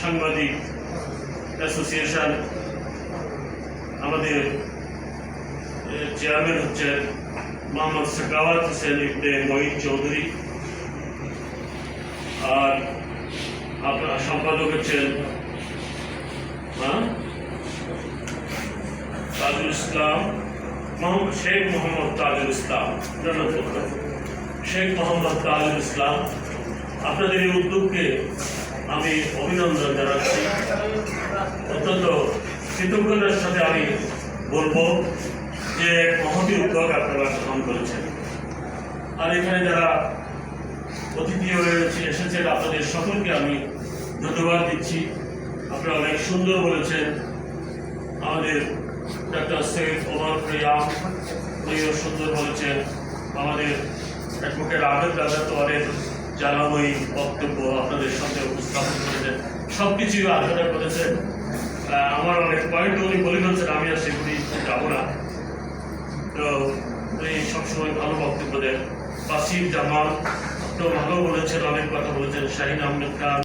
সাংবাদিক অ্যাসোসিয়েশন, আমাদের চেয়ারম্যান হচ্ছেন মোহাম্মদ শেখাওয়াত হোসেন ইবনে মঈন চৌধুরী। আর আপনার সম্পাদক হচ্ছেন হ্যাঁ? তাজুল ইসলাম শেখ মোহাম্মদ তাজুল ইসলাম। শেখ মোহাম্মদ তাজুল ইসলাম, আপনাদের এই উদ্যোগকে আমি অভিনন্দন জানাচ্ছি। অত্যন্ত কৃতজ্ঞতার সাথে আমি বলব যে এক মহতী উদ্যোগ আপনারা গ্রহণ করেছেন। আর এখানে যারা অতিথি হয়ে এসেছেন, আপনাদের সকলকে আমি ধন্যবাদ দিচ্ছি। আপনারা অনেক সুন্দর বলেছেন। আমাদের ডাক্তার সৈয়দ ওমর ফরিয়াম উনিও সুন্দর বলেছেন। আমাদের অ্যাডভোকেট আবেদ রাজা তোয়ারের এই বক্তব্য আপনাদের সামনে উপস্থাপন করেছেন সব কিছুই আলোচনা করেছেন আমার অনেক পয়েন্ট উনি বলে ফেলছেন, আমি আর সেগুলি যাব না। তো উনি সবসময় ভালো বক্তব্য দেন। বাসির জামাল তো ভালো বলেছেন, অনেক কথা বলেছেন, শাহিন আহমেদ খান